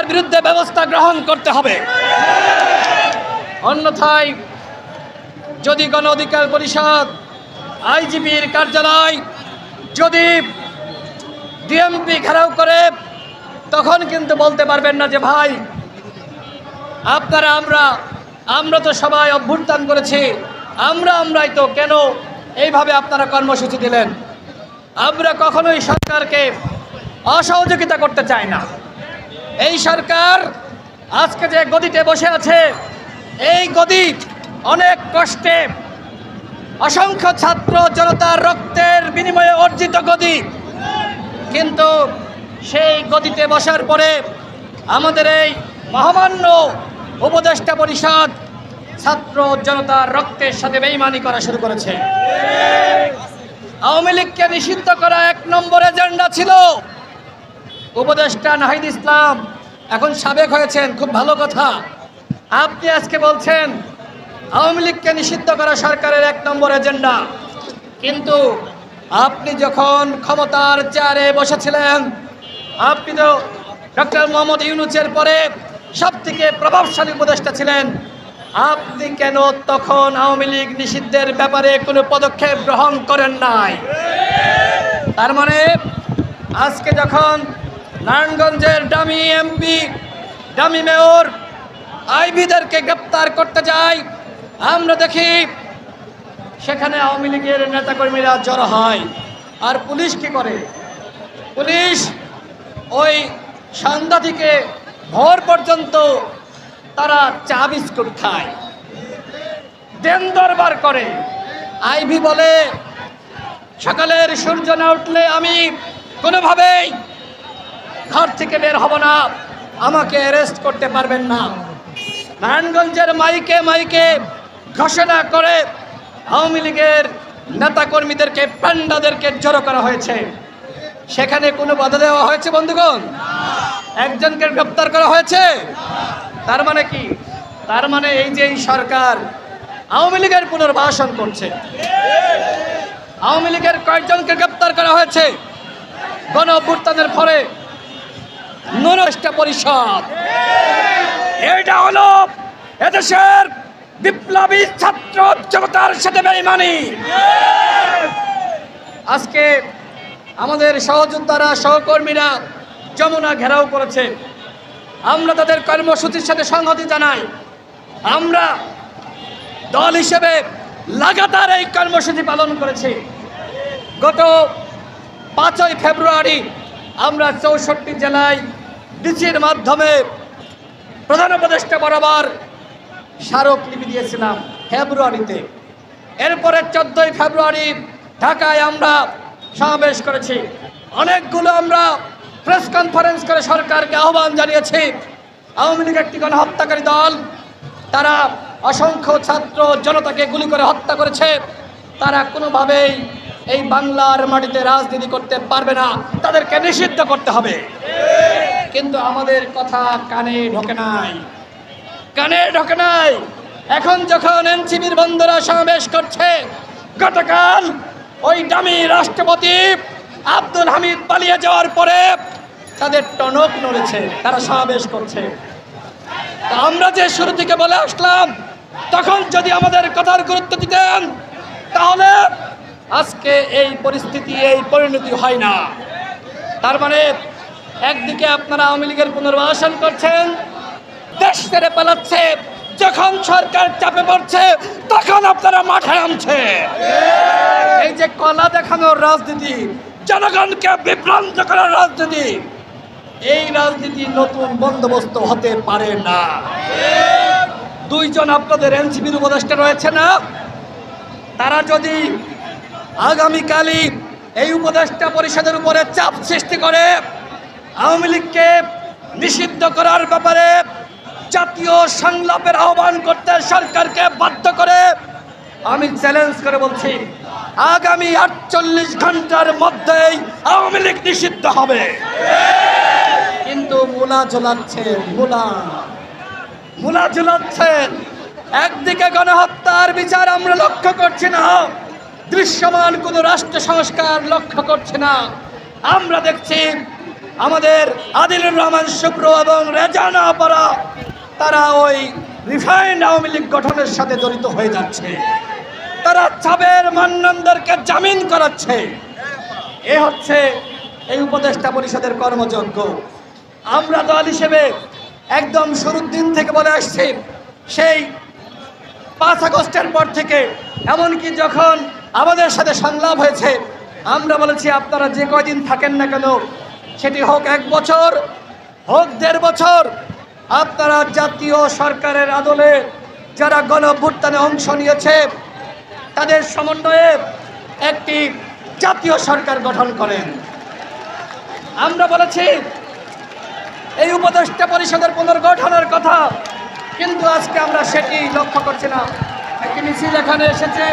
তার বিরুদ্ধে ব্যবস্থা গ্রহণ করতে হবে। অন্যথায় যদি গণ অধিকার পরিষদ, আইজিপির কার্যালয় যদি ডিএমপি ঘেরাও করে, তখন কিন্তু বলতে পারবেন না যে, ভাই, আপনারা আমরা আমরা তো সবাই অভ্যুত্থান করেছি, আমরা, আমরাই তো কেন এইভাবে আপনারা কর্মসূচি দিলেন? আমরা কখনোই সরকারকে অসহযোগিতা করতে চাই না। এই সরকার আজকে যে গদিতে বসে আছে, এই গদি অনেক কষ্টে অসংখ্য ছাত্র জনতার রক্তের বিনিময়ে অর্জিত গদি। কিন্তু সেই গদিতে বসার পরে আমাদের এই মহামান্য উপদেষ্টা পরিষদ ছাত্র জনতার রক্তের সাথে বেইমানি করা শুরু করেছে। আওয়ামী লীগকে নিষিদ্ধ করা এক নম্বর এজেন্ডা ছিল। উপদেষ্টা নাহিদ ইসলাম এখন সাবেক হয়েছেন, খুব ভালো কথা। আপনি আজকে বলছেন, আওয়ামী লীগকে নিষিদ্ধ করা সরকারের এক নম্বর এজেন্ডা। কিন্তু আপনি যখন ক্ষমতার চেয়ারে বসেছিলেন, আপনি তো ডক্টর মোহাম্মদ ইউনুসের পরে সব থেকে প্রভাবশালী উপদেষ্টা ছিলেন। আপনি কেন তখন আওয়ামী লীগ নিষিদ্ধের ব্যাপারে কোনো পদক্ষেপ গ্রহণ করেন নাই? তার মানে আজকে যখন নারায়ণগঞ্জের ডামি এমপি ডামি মেয়র আইবিদেরকে গ্রেপ্তার করতে যায় আমরা দেখি সেখানে আওয়ামী লীগের নেতাকর্মীরা জড়ো হয়। আর পুলিশ কি করে? পুলিশ ওই থেকে ভোর পর্যন্ত তারা চা বিস্কুট খায়। দেন দরবার করে। আইভি বলে, সকালের সূর্য না উঠলে আমি কোনোভাবেই ঘর থেকে বের হব না। আমাকে অ্যারেস্ট করতে পারবেন না। নারায়ণগঞ্জের মাইকে মাইকে ঘোষণা করে আওয়ামী লীগের নেতাকর্মীদেরকে পান্ডাদেরকে জড়ো করা হয়েছে। সেখানে কোনো বাধা দেওয়া হয়েছে বন্ধুগণ? একজনকে গ্রেপ্তার করা হয়েছে? তার মানে কি? তার মানে এই যে সরকার আওয়ামী লীগের পুনর্বাসন করছে। আওয়ামী লীগের কয়েকজনকে গ্রেপ্তার করা হয়েছে। গণ অভ্যুত্থানের ফলে নরষ্টা পরিষদ। এটা হলো এদেশের বিপ্লবী ছাত্র জনতার সাথে বেইমানি। আজকে আমাদের সহযোদ্ধারা, সহকর্মীরা যমুনা ঘেরাও করেছে। আমরা তাদের কর্মসূচির সাথে সংহতি জানাই। আমরা দল হিসেবে লাগাতার এই কর্মসূচি পালন করেছি। গত পাঁচই ফেব্রুয়ারি আমরা চৌষট্টি জেলায় ডিচির মাধ্যমে প্রধান উপদেষ্টা বরাবর স্মারক স্মারকলিপি দিয়েছিলাম ফেব্রুয়ারিতে। এরপরে চোদ্দোই ফেব্রুয়ারি ঢাকায় আমরা সমাবেশ করেছি। অনেকগুলো আমরা প্রেস কনফারেন্স করে সরকারকে আহ্বান জানিয়েছি। আওয়ামী লীগ একটি গণহত্যাকারী দল, তারা অসংখ্য ছাত্র জনতাকে গুলি করে হত্যা করেছে। তারা কোনোভাবেই এই বাংলার মাটিতে রাজনীতি করতে পারবে না, তাদেরকে নিষিদ্ধ করতে হবে। কিন্তু আমাদের কথা কানে ঢোকে নাই। কানে ঢোকে নাই। এখন যখন এনসিবির বন্ধুরা সমাবেশ করছে, গতকাল ওই দামি রাষ্ট্রপতি আব্দুল হামিদ পালিয়ে যাওয়ার পরে তাদের টনক নড়েছে, তারা সমাবেশ করছে। আমরা যে শুরু থেকে বলে আসলাম, তখন যদি আমাদের কথার গুরুত্ব দিতেন, তাহলে আজকে এই পরিস্থিতি, এই পরিণতি হয় না। তার মানে একদিকে আপনারা আওয়ামী লীগের পুনর্বাসন করছেন, দেশ ছেড়ে পালাচ্ছে, যখন সরকার চাপে পড়ছে, তখন আপনারা মাঠে নামছে। এই যে কলা দেখানোর রাজনীতি, জনগণকে বিভ্রান্ত করার রাজনীতি, এই রাজনীতি নতুন বন্দোবস্ত হতে পারে না। দুইজন আপনাদের এনসিপির উপদেষ্টা রয়েছে না? তারা যদি আগামীকালই এই উপদেষ্টা পরিষদের উপরে চাপ সৃষ্টি করে আওয়ামী লীগকে নিষিদ্ধ করার ব্যাপারে জাতীয় সংলাপের আহ্বান করতে সরকারকে বাধ্য করে আমি চ্যালেঞ্জ করে বলছি, আগামী আটচল্লিশ ঘণ্টার মধ্যেই আওয়ামী লীগ নিষিদ্ধ হবে। কিন্তু মুলা ঝোলাচ্ছেন মুলা। মুলা ঝুলাচ্ছেন একদিকে গণহত্যার বিচার আমরা লক্ষ্য করছি না। দৃশ্যমান কোন রাষ্ট্র সংস্কার লক্ষ্য করছে না। আমরা দেখছি আমাদের আদিলুর রহমান শুক্র এবং রেজানা পারা তারা ওই রিফাইন্ড আওয়ামী লীগ গঠনের সাথে জড়িত হয়ে যাচ্ছে। তারা চাবের মান্নানদেরকে জামিন করাচ্ছে। এ হচ্ছে এই উপদেষ্টা পরিষদের কর্মযজ্ঞ। আমরা দল হিসেবে একদম শুরুর দিন থেকে বলে আসছি, সেই পাঁচ আগস্টের পর থেকে, এমনকি যখন আমাদের সাথে সংলাপ হয়েছে। আমরা বলেছি, আপনারা যে কয়দিন থাকেন না কেন, সেটি হোক এক বছর, হোক দেড় বছর, আপনারা জাতীয় সরকারের আদলে যারা গণভ্যুত্থানে অংশ নিয়েছে, তাদের সমন্বয়ে একটি জাতীয় সরকার গঠন করেন। আমরা বলেছি, এই উপদেষ্টা পরিষদের পুনর্গঠনের কথা, কিন্তু আজকে আমরা সেটি লক্ষ্য করছি না। একটি মিছিল এখানে এসেছে।